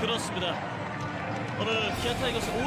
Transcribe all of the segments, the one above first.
그렇습니다. 오늘 기아 타이거스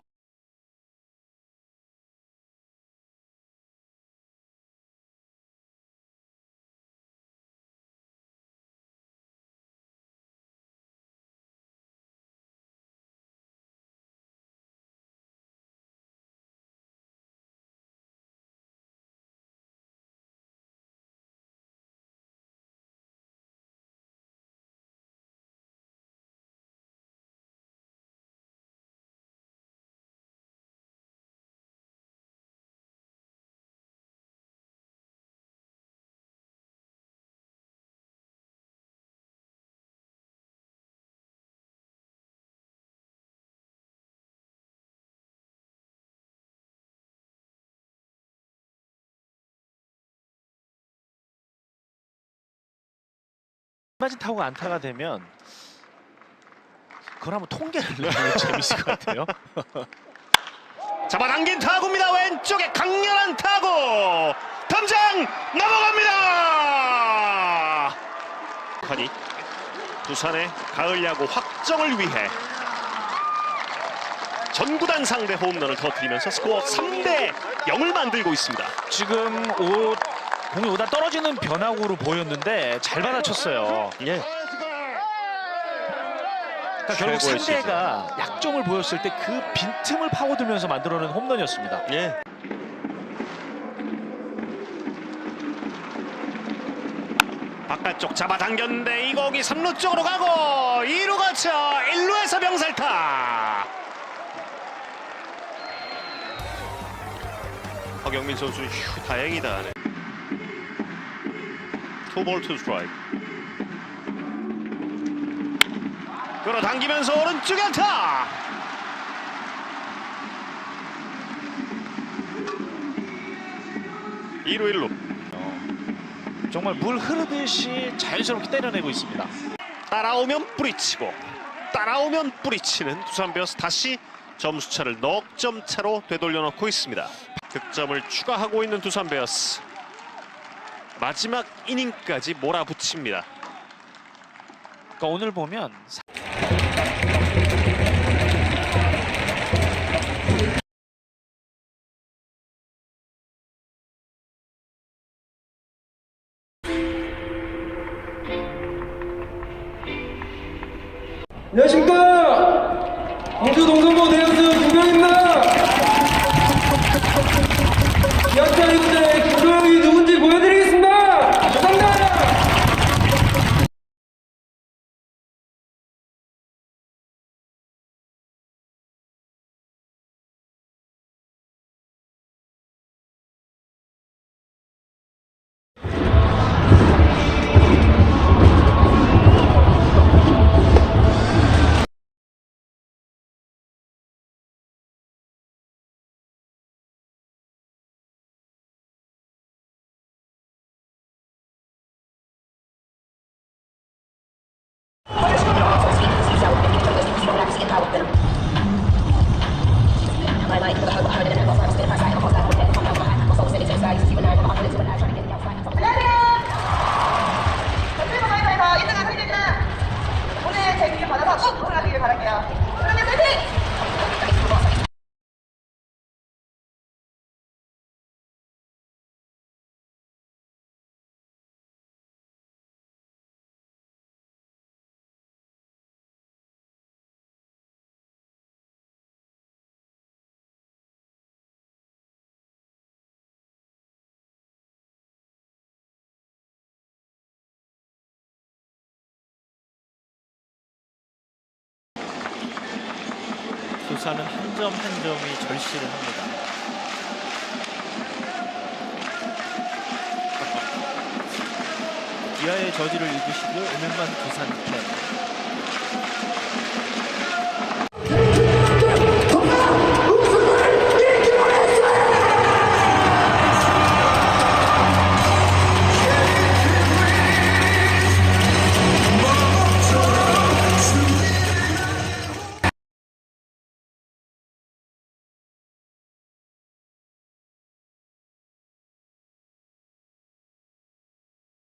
오- 맞은 타구가 안타가 되면 그걸 한번 통계를 내면 재밌을 것 같아요. 잡아당긴 타구입니다. 왼쪽에 강렬한 타구. 담장 넘어갑니다. 카니 두산의 가을 야구 확정을 위해 전구단 상대 홈런을 터뜨리면서 스코어 3대 0을 만들고 있습니다. 지금 오, 공이 오다 떨어지는 변화구로 보였는데 잘 받아쳤어요. 예. 그러니까 결국 최고의 상대가 약점을 보였을 때 그 빈틈을 파고들면서 만들어낸 홈런이었습니다. 예. 바깥쪽 잡아당겼는데 이 공이 3루 쪽으로 가고 2루 거쳐 1루에서 병살타 허경민 선수 휴 다행이다 네. 투볼 투 스트라이크 끌어당기면서 오른쪽에 안타 2루 1루 정말 물 흐르듯이 자연스럽게 때려내고 있습니다. 따라오면 뿌리치고 따라오면 뿌리치는 두산 베어스 다시 점수차를 넉 점 차로 되돌려 놓고 있습니다. 득점을 추가하고 있는 두산 베어스 마지막 이닝까지 몰아붙입니다. 그러니까 오늘 보면 안녕하십니까 광주 동성고 대학수 받아 두산은 한점 한 점이 절실을 합니다. 기아의 저지를 입으시고 오늘만 두산 팬